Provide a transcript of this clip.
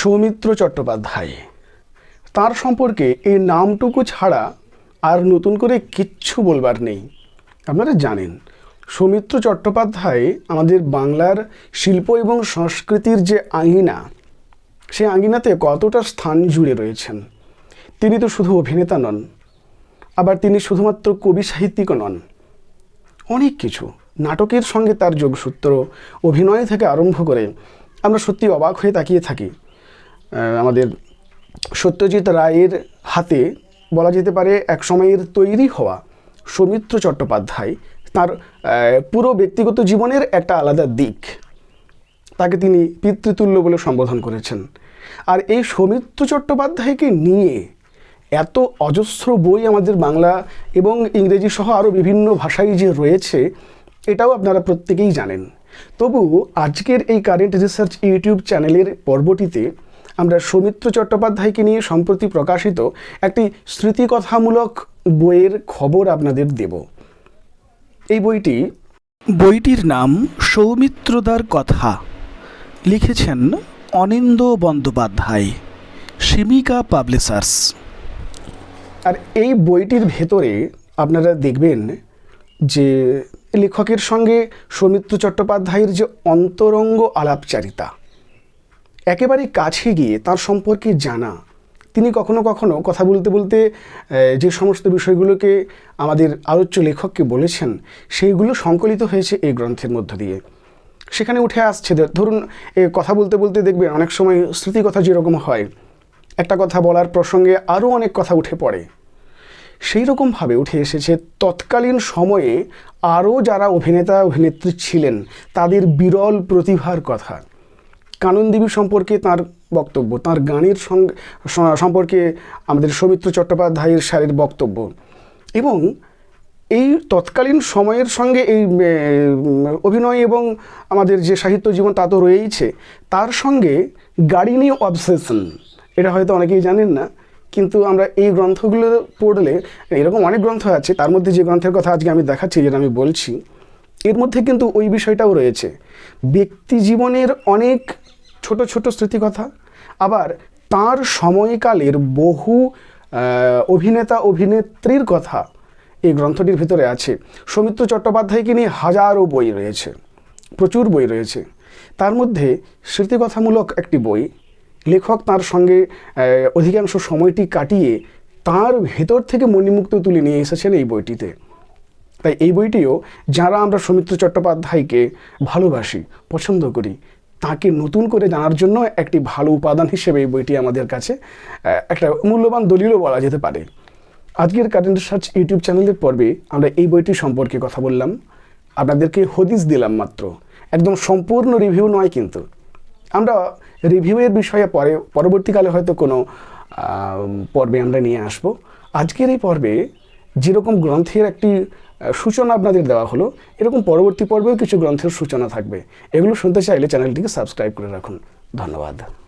সৌমিত্র চট্টোপাধ্যায়। তার সম্পর্কে এই নামটুকু ছাড়া আর নতুন করে কিচ্ছু বলবার নেই। আপনারা জানেন, সৌমিত্র চট্টোপাধ্যায় আমাদের বাংলার শিল্প এবং সংস্কৃতির যে আঙিনা সেই আঙিনাতে কতটা স্থান জুড়ে রয়েছেন। তিনি তো শুধু অভিনেতা নন, আবার তিনি শুধুমাত্র কবি সাহিত্যিকও নন। অনেক কিছু, নাটকের সঙ্গে তার যোগসূত্র, অভিনয় থেকে আরম্ভ করে আমরা সত্যি অবাক হয়ে তাকিয়ে থাকি। আমাদের সত্যজিৎ রায়ের হাতে বলা যেতে পারে এক সময়ের তৈরি হওয়া সৌমিত্র চট্টোপাধ্যায় তার পুরো ব্যক্তিগত জীবনের একটা আলাদা দিক। তাকে তিনি পিতৃতুল্য বলে সম্বোধন করেছেন। আর এই সৌমিত্র চট্টোপাধ্যায়কে নিয়ে এত অজস্র বই আমাদের বাংলা এবং ইংরেজি সহ আরও বিভিন্ন ভাষায় যে রয়েছে, এটাও আপনারা প্রত্যেকেই জানেন। তবু আজকের এই কারেন্ট রিসার্চ ইউটিউব চ্যানেলের পর্বটিতে আমরা সৌমিত্র চট্টোপাধ্যায়কে নিয়ে সম্প্রতি প্রকাশিত একটি স্মৃতিকথামূলক বইয়ের খবর আপনাদের দেব। এই বইটি বইটির নাম সৌমিত্রদার কথা। লিখেছেন অনিন্দ বন্দ্যোপাধ্যায় শিমিকা পাবলিশার্স আর এই বইটির ভেতরে আপনারা দেখবেন যে লেখকের সঙ্গে সৌমিত্র চট্টোপাধ্যায়ের যে অন্তরঙ্গ আলাপচারিতা একেবারে কাছে গিয়ে তার সম্পর্কে জানা। তিনি কখনো কখনো কথা বলতে বলতে যে সমস্ত বিষয়গুলোকে আমাদের আলোচ্য লেখককে বলেছেন, সেইগুলো সংকলিত হয়েছে এই গ্রন্থের মধ্য দিয়ে। সেখানে উঠে আসছে ধরুন কথা বলতে বলতে দেখবেন অনেক সময় স্মৃতিকথা যেরকম হয়, একটা কথা বলার প্রসঙ্গে আরও অনেক কথা উঠে পড়ে। সেই রকমভাবে উঠে এসেছে, তৎকালীন সময়ে আরও যারা অভিনেতা, অভিনেত্রী ছিলেন, তাদের বিরল প্রতিভার কথা। কাননদেবী সম্পর্কে তার বক্তব্য, তার গানের সম্পর্কে আমাদের সৌমিত্র চট্টোপাধ্যায়ের স্যারের বক্তব্য। এবং এই তৎকালীন সময়ের সঙ্গে এই অভিনয় এবং আমাদের যে সাহিত্য জীবন তা তো রয়েইছে, তার সঙ্গে গাড়ি নিয়ে অবসেশন, এটা হয়তো অনেকেই জানেন না, কিন্তু আমরা এই গ্রন্থগুলো পড়লে, এরকম অনেক গ্রন্থ আছে, তার মধ্যে যে গ্রন্থের কথা আজকে আমি দেখাচ্ছি, যেটা আমি বলছি, এর মধ্যে কিন্তু ওই বিষয়টাও রয়েছে। ব্যক্তি জীবনের অনেক ছোট ছোট স্মৃতিকথা। আবার তার সময়কালের বহু অভিনেতা, অভিনেত্রীর কথা এই গ্রন্থটির ভিতরে আছে। সৌমিত্র চট্টোপাধ্যায়কে নিয়ে হাজারো বই রয়েছে, প্রচুর বই রয়েছে। তার মধ্যে স্মৃতিকথামূলক একটি বই, লেখক তার সঙ্গে অধিকাংশ সময়টি কাটিয়ে তার ভেতর থেকে মণিমুক্ত তুলে নিয়ে এসেছেন এই বইটিতে। তাই এই বইটিও যারা আমরা সৌমিত্র চট্টোপাধ্যায়কে ভালোবাসি, পছন্দ করি তাকে নতুন করে জানার জন্য একটি ভালো উপাদান হিসেবে এই বইটি আমাদের কাছে একটা মূল্যবান দলিলও বলা যেতে পারে। আজকের কারেন্ট সার্চ ইউটিউব চ্যানেলের পর্বে আমরা এই বইটি সম্পর্কে কথা বললাম। আপনাদেরকে হদিস দিলাম মাত্র। একদম সম্পূর্ণ রিভিউ নয় কিন্তু। আমরা রিভিউয়ের বিষয়ে পরে, পরবর্তীকালে হয়তো কোনো পর্বে আমরা নিয়ে আসব। আজকের এই পর্বে যেরকম গ্রন্থের একটি সূচনা আপনাদের দেওয়া হলো, এরকম পরবর্তী পর্বেও কিছু গ্রন্থের সূচনা থাকবে। এগুলো শুনতে চাইলে চ্যানেলটিকে সাবস্ক্রাইব করে রাখুন। ধন্যবাদ।